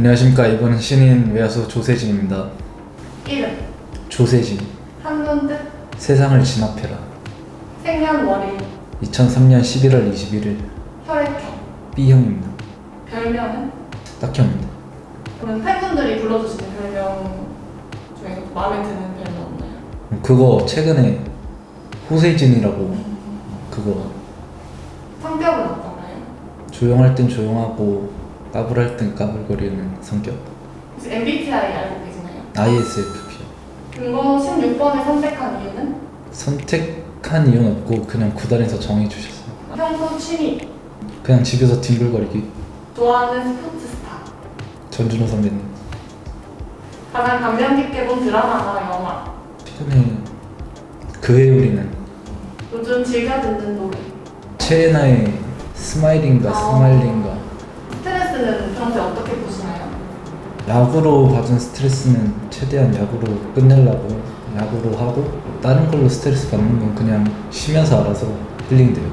안녕하십니까 이번은 신인 외야수 조세진입니다. 이름 조세진 한눈 뜻 세상을 진압해라. 생년월일 2003년 11월 21일 혈액형 B형입니다. 별명은 딱히 없는데 그러면 팬분들이 불러주시는 별명 중에 마음에 드는 별명 없나요? 그거 최근에 호세진이라고 그거 성격은 어떤가요? 조용할 땐 조용하고 까불할 땐 까불거리는 성격. 혹시 MBTI 알고 계시나요? ISFP요. 근거 16번을 선택한 이유는 선택한 이유는 없고 그냥 구단에서 정해주셨어요. 평소 취미 그냥 집에서 뒹굴거리기. 좋아하는 스포츠 스타 전준호 선배님. 가장 감명 깊게 본 드라마나 영화 최근에 그의 우리는 요즘 즐겨 듣는 노래 최애나의 스마일인가 아. 스마일인가 스트레스는 평소에 어떻게 푸시나요? 야구로 받은 스트레스는 최대한 야구로 끝내려고 야구로 하고 다른 걸로 스트레스 받는 건 그냥 쉬면서 알아서 힐링돼요.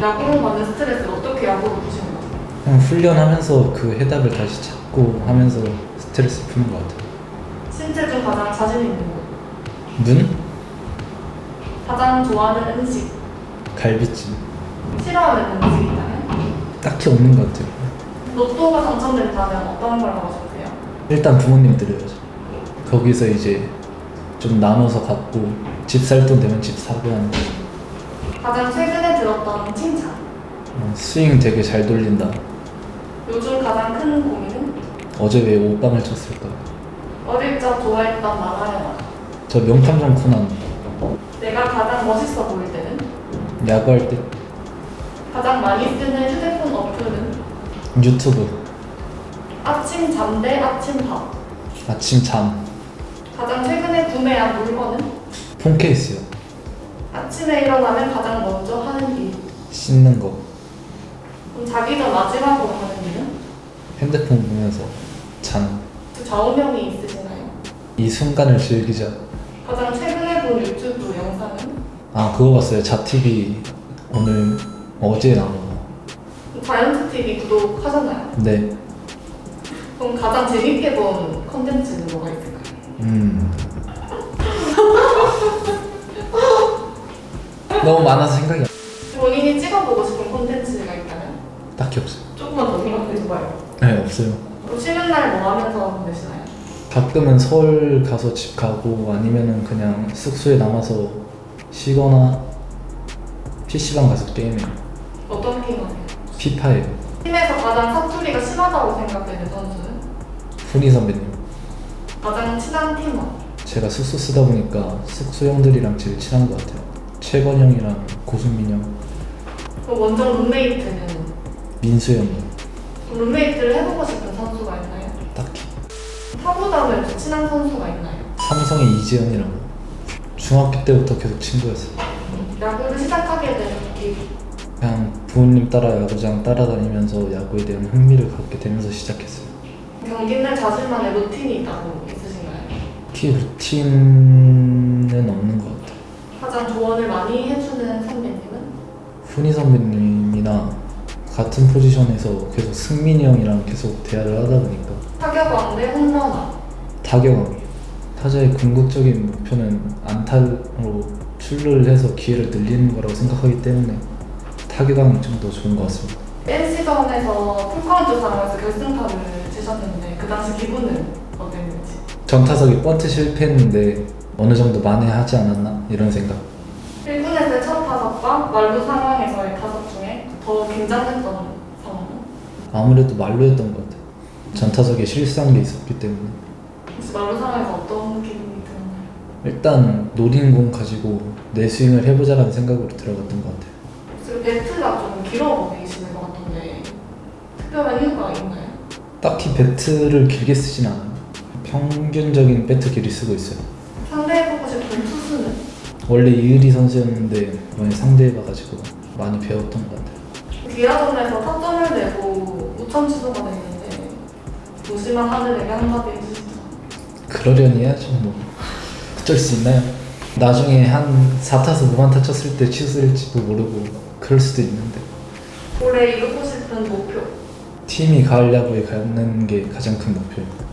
야구로 받는 스트레스를 어떻게 야구로 푸시는 거죠? 그냥 훈련하면서 그 해답을 다시 찾고 하면서 스트레스 푸는 것 같아요. 신체 중 가장 자신 있는 곳 눈? 가장 좋아하는 음식 갈비찜. 싫어하는 음식 있나요? 딱히 없는 것 같아요. 로또가 당첨된다면 어떤 걸 하고 싶으세요? 일단 부모님 드려야죠. 거기서 이제 좀 나눠서 갖고 집 살 돈 되면 집 사고 하는 거죠. 가장 최근에 들었던 칭찬 어, 스윙 되게 잘 돌린다. 요즘 가장 큰 고민은? 어제 왜 옷방을 쳤을까? 어릴 적 좋아했던 만화 영화 저 명탐정 코난 내가 가장 멋있어 보일 때는? 야구할 때 가장 많이 쓰는 휴대폰? 유튜브. 아침 잠 대 아침 밥 아침 잠. 가장 최근에 구매한 물건은? 폰 케이스요. 아침에 일어나면 가장 먼저 하는 일. 씻는 거. 그럼 자기 전 마지막으로 하는 일은? 핸드폰 보면서 잔이그 좌우명이 있으신가요? 순간을 즐기자. 가장 최근에 본 유튜브 영상은? 아 그거 봤어요. 자TV 오늘 어제 나온 거. 자이언트 TV 구독 하셨나요? 네. 그럼 가장 재밌게 본 컨텐츠는 뭐가 있을까요? 음. 너무 많아서 생각이 안 본인이 찍어보고 싶은 콘텐츠가 있다면 딱히 없어요 조금만 더 생각해줘봐요. 네 없어요 그럼 쉬는 날 뭐 하면서 보내시나요? 가끔은 서울 가서 집 가고 아니면은 그냥 숙소에 남아서 쉬거나 PC방 가서 게임해요 어떤 게임 하세요? 피파예요 팀에서 가장 사투리가 심하다고 생각되는 선수는? 훈이 선배님 가장 친한 팀원 제가 숙소 쓰다 보니까 숙소 형들이랑 제일 친한 것 같아요 최건 형이랑 고승민 형 그럼 원정 룸메이트는? 민수 그럼 룸메이트를 해보고 싶은 선수가 있나요? 딱히 타구다면 친한 선수가 있나요? 삼성의 이재현이라고 중학교 때부터 계속 친구였어요 야구를 시작하게 된 계기 그냥 부모님 따라 야구장 따라다니면서 야구에 대한 흥미를 갖게 되면서 시작했어요 경기 날 자신만의 루틴이 있다고 있으신가요? 키 루틴은 없는 것 같아요 가장 조언을 많이 해주는 선배님은? 훈이 선배님이나 같은 포지션에서 계속 승민이 형이랑 계속 대화를 하다 보니까 타격왕 대 홈런왕 타격왕이에요. 타자의 궁극적인 목표는 안타로 출루를 해서 기회를 늘리는 거라고 생각하기 때문에 타격왕이 좀더 좋은 것 같습니다. 뺀 시즌에서 풀카운트 상황에서 결승타를 치셨는데 그 당시 기분은 어땠는지 전 타석이 번트 실패했는데 어느 정도 만회하지 않았나 이런 생각. 1군에서의 첫 타석과 말루 상황에서의 타석 중에 더 긴장했던 상황은? 아무래도 말로 했던 것 같아요. 전 타석에 실수한 게 있었기 때문에 혹시 말루 상황에서 어떤 기분이 들었나요? 일단 노린 공 가지고 내 스윙을 해보자라는 생각으로 들어갔던 것 같아요. 배트가 좀 길어 보이시는 것 같은데 특별한 이유가 있나요? 딱히 배트를 길게 쓰진 않아요. 평균적인 배트 길이 쓰고 있어요. 상대해보고 싶은 투수는? 원래 이의리 선수였는데 이번에 상대해봐가지고 많이 배웠던 것 같아요. 기아전에서 타점을 내고 우천 취소가 됐는데 무심한 하늘에게 한마디 해주시죠 그러려니 해야죠 뭐 어쩔 수 있나요? 나중에 한 4타수 무안타 쳤을 때 취소할지도 모르고 그럴 수도 있는데 올해 이루고 싶은 목표 팀이 가을 야구에 가는 게 가장 큰 목표입니다.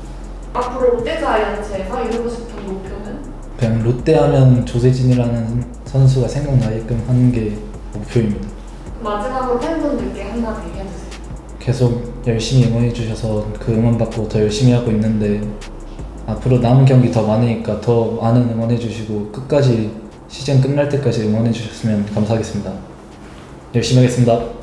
앞으로 롯데자이언츠에서 이루고 싶은 목표는? 그냥 롯데 하면 조세진이라는 선수가 생각나게끔 하는 게 목표입니다. 마지막으로 팬분들께 한마디 얘기해주세요. 계속 열심히 응원해 주셔서 그 응원 받고 더 열심히 하고 있는데 앞으로 남은 경기 더 많으니까 더 많은 응원해 주시고 끝까지 시즌 끝날 때까지 응원해 주셨으면 감사하겠습니다. 열심히 하겠습니다.